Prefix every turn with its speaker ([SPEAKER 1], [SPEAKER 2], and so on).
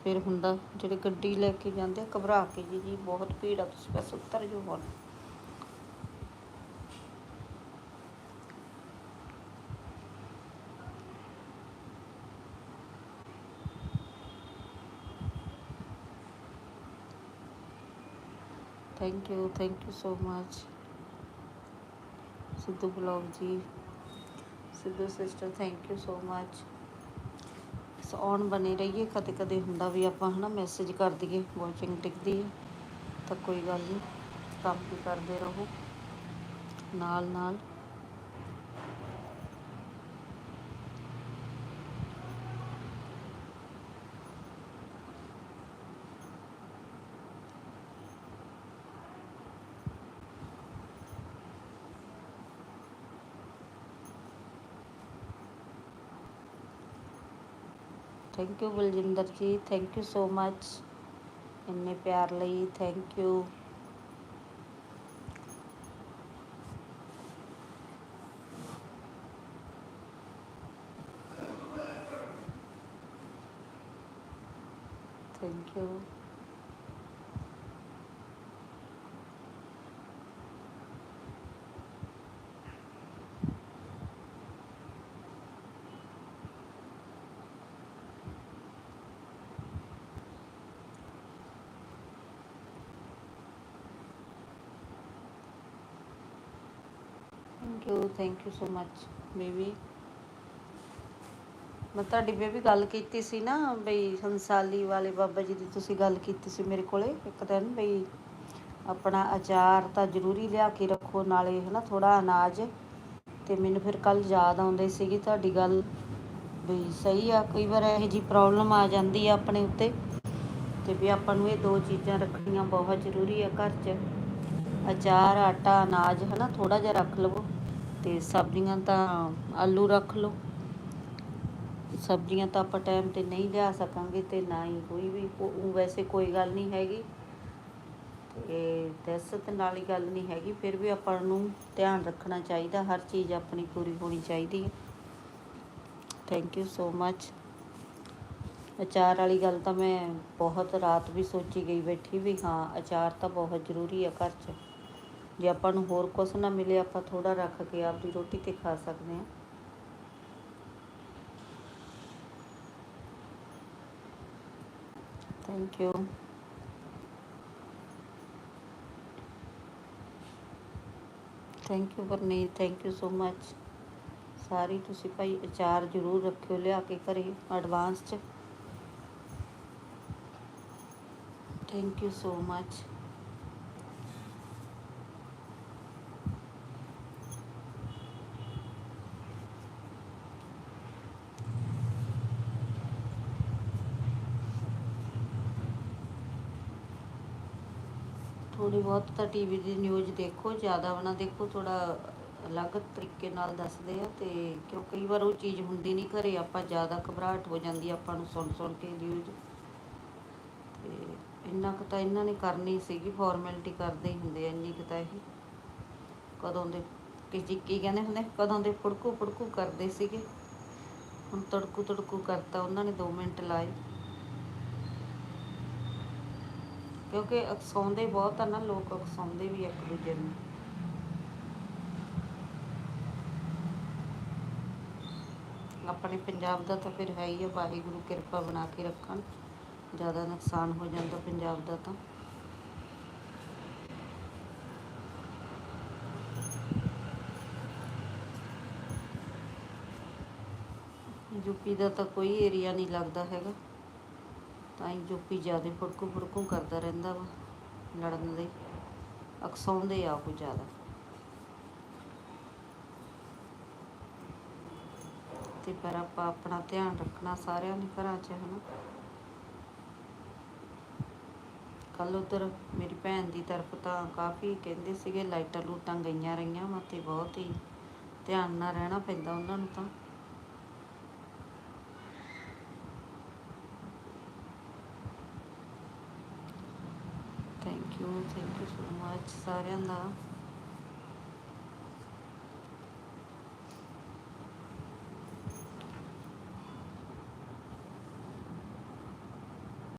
[SPEAKER 1] ਫਿਰ ਹੁੰਦਾ ਜਿਹੜੇ ਗੱਡੀ ਲੈ ਕੇ ਜਾਂਦੇ ਆ, ਘਬਰਾ ਕੇ ਜੀ ਜੀ ਬਹੁਤ ਭੀੜ ਆ ਤੁਸੀਂ ਬਸ ਉੱਤਰ ਜਾਓ ਹੁਣ। Thank you thank you so much Sidhu blog ji Sidhu sister thank you so much so on ਬਣੇ ਰਹੀਏ, ਕਦੇ ਕਦੇ ਹੁੰਦਾ ਵੀ ਆਪਾਂ ਹਨਾ ਮੈਸੇਜ ਕਰ ਦਈਏ ਵਾਚਿੰਗ ਟਿਕਦੀ ਹੈ, ਤਾਂ ਕੋਈ ਗੱਲ ਨਹੀਂ, ਕੰਮ ਵੀ ਕਰਦੇ ਰਹੋ ਨਾਲ ਨਾਲ ਥੈਂਕ ਯੂ ਬਲਜਿੰਦਰ ਜੀ ਥੈਂਕ ਯੂ ਸੋ ਮਚ ਇੰਨੇ ਪਿਆਰ ਲਈ thank you thank you thank you thank you so much baby ਮੈਂ ਤੁਹਾਡੀ ਬੇਬੀ ਗੱਲ ਕੀਤੀ ਸੀ ਨਾ, ਬਈ ਹੰਸਾਲੀ ਵਾਲੇ ਬਾਬਾ ਜੀ ਦੀ ਤੁਸੀਂ ਗੱਲ ਕੀਤੀ ਸੀ ਮੇਰੇ ਕੋਲੇ ਇੱਕ ਦਿਨ, ਬਈ ਆਪਣਾ ਅਚਾਰ ਤਾਂ ਜ਼ਰੂਰੀ ਲਿਆ ਕੇ ਰੱਖੋ, ਨਾਲੇ ਹਨਾ ਥੋੜਾ ਅਨਾਜ। ਤੇ ਮੈਨੂੰ ਫਿਰ ਕੱਲ ਯਾਦ ਆਉਂਦੀ ਸੀਗੀ ਤੁਹਾਡੀ ਗੱਲ, ਬਈ ਸਹੀ ਆ, ਕਈ ਵਾਰ ਇਹੋ ਜੀ ਪ੍ਰੋਬਲਮ ਆ ਜਾਂਦੀ ਆ ਆਪਣੇ ਉੱਤੇ। ਤੇ ਵੀ ਆਪਾਂ ਨੂੰ ਇਹ ਦੋ ਚੀਜ਼ਾਂ ਰੱਖਣੀਆਂ ਬਹੁਤ ਜ਼ਰੂਰੀ ਆ ਘਰ 'ਚ। ਅਚਾਰ, ਆਟਾ, ਅਨਾਜ, ਹਨਾ ਥੋੜਾ ਜਿਹਾ ਰੱਖ ਲਵੋ। ਤੇ ਸਬਜ਼ੀਆਂ ਤਾਂ ਆਲੂ ਰੱਖ ਲਓ। ਸਬਜ਼ੀਆਂ ਤਾਂ ਆਪਾਂ ਟਾਈਮ ਤੇ ਨਹੀਂ ਲਿਆ ਸਕਾਂਗੇ ਤੇ ਨਾ ਹੀ ਕੋਈ ਵੀ ਵੈਸੇ ਕੋਈ ਗੱਲ ਨਹੀਂ ਹੈਗੀ। ਤੇ ਦਹਿਸ਼ਤ ਨਾਲ ਹੀ ਗੱਲ ਨਹੀਂ ਹੈਗੀ, ਫਿਰ ਵੀ ਆਪਾਂ ਨੂੰ ਧਿਆਨ ਰੱਖਣਾ ਚਾਹੀਦਾ, ਹਰ ਚੀਜ਼ ਆਪਣੀ ਪੂਰੀ ਹੋਣੀ ਚਾਹੀਦੀ ਹੈ। ਥੈਂਕ ਯੂ ਸੋ ਮੱਚ ਅਚਾਰ ਵਾਲੀ ਗੱਲ ਤਾਂ ਮੈਂ ਬਹੁਤ ਰਾਤ ਵੀ ਸੋਚੀ ਗਈ ਬੈਠੀ ਵੀ ਹਾਂ, ਅਚਾਰ ਤਾਂ ਬਹੁਤ ਜ਼ਰੂਰੀ ਹੈ ਘਰ 'ਚ। ਜੇ ਆਪਾਂ ਨੂੰ ਹੋਰ ਕੁਝ ਨਾ ਮਿਲੇ ਆਪਾਂ ਥੋੜਾ ਰੱਖ ਕੇ ਆਪਦੀ ਰੋਟੀ ਤੇ ਖਾ ਸਕਦੇ ਹਾਂ thank you thank you Parneet thank you so much ਸਾਰੀ ਤੁਸੀਂ ਭਾਈ ਅਚਾਰ ਜ਼ਰੂਰ ਰੱਖਿਓ ਲਿਆ ਕੇ ਘਰੇ ਐਡਵਾਂਸ ਚ ਥੈਂਕ ਯੂ ਸੋ ਮਚ ਥੋੜੀ ਬਹੁਤ ਤਾਂ ਟੀਵੀ ਦੀ ਨਿਊਜ਼ ਦੇਖੋ, ਜ਼ਿਆਦਾ ਬਣਾ ਦੇਖੋ ਥੋੜਾ ਅਲੱਗ ਤਰੀਕੇ ਨਾਲ ਦੱਸਦੇ ਆ ਤੇ ਕਿਉਂ ਕਈ ਵਾਰ ਉਹ ਚੀਜ਼ ਹੁੰਦੀ ਨਹੀਂ ਘਰੇ, ਆਪਾਂ ਜ਼ਿਆਦਾ ਘਬਰਾਹਟ ਹੋ ਜਾਂਦੀ ਆਪਾਂ ਨੂੰ ਸੁਣ ਸੁਣ ਕੇ ਨਿਊਜ਼ ਤੇ ਇੰਨਾ ਕੁ ਤਾਂ ਇਹਨਾਂ ਨੇ ਕਰਨੀ ਸੀਗੀ ਫਾਰਮੈਲਿਟੀ ਕਰਦੇ ਹੀ ਹੁੰਦੇ ਆ, ਇੰਨੀ ਕੁ ਤਾਂ ਇਹ ਕਦੋਂ ਦੇ ਕਿ ਕੀ ਕਹਿੰਦੇ ਹੁੰਦੇ, ਕਦੋਂ ਦੇ ਫੁੜਕੂ ਫੁੜਕੂ ਕਰਦੇ ਸੀਗੇ। ਹੁਣ ਤੜਕੂ ਤੜਕੂ ਕਰਤਾ, ਉਹਨਾਂ ਨੇ 2 ਮਿੰਟ ਲਾਏ। ਕਿਉਂਕਿ ਅਕਸਾਉਂਦੇ ਬਹੁਤ ਆ ਨਾ, ਲੋਕ ਅਕਸਾਉਂਦੇ ਵੀ ਇੱਕ ਦੂਜੇ ਨੂੰ। ਆਪਣੇ ਪੰਜਾਬ ਦਾ ਤਾਂ ਫਿਰ ਹੈ ਹੀ ਆ, ਵਾਹਿਗੁਰੂ ਕਿਰਪਾ ਬਣਾ ਕੇ ਰੱਖਣ। ਜ਼ਿਆਦਾ ਨੁਕਸਾਨ ਹੋ ਜਾਂਦਾ ਪੰਜਾਬ ਦਾ ਤਾਂ। ਯੂਪੀ ਦਾ ਤਾਂ ਕੋਈ ਏਰੀਆ ਨਹੀਂ ਲੱਗਦਾ ਹੈਗਾ। ਤਾਂ ਹੀ ਯੂਪੀ ਜ਼ਿਆਦਾ ਫੁੜਕੂ ਫੁੜਕੂ ਕਰਦਾ ਰਹਿੰਦਾ ਵਾ, ਲੜਨ ਦੇ ਅਕਸਾਉਂਦੇ ਆ ਉਹ ਜ਼ਿਆਦਾ। ਤੇ ਪਰ ਆਪਾਂ ਆਪਣਾ ਧਿਆਨ ਰੱਖਣਾ ਸਾਰਿਆਂ ਨੇ ਘਰਾਂ 'ਚ, ਹਨਾ। ਕੱਲ ਉਧਰ ਮੇਰੀ ਭੈਣ ਦੀ ਤਰਫ ਤਾਂ ਕਾਫੀ ਕਹਿੰਦੇ ਸੀਗੇ, ਲਾਈਟਾਂ ਲੂਟਾਂ ਗਈਆਂ ਰਹੀਆਂ ਵਾ ਤੇ ਬਹੁਤ ਹੀ ਧਿਆਨ ਨਾਲ ਰਹਿਣਾ ਪੈਂਦਾ ਉਹਨਾਂ ਨੂੰ ਤਾਂ। Thank you thank you so much ਸਾਰਿਆਂ ਦਾ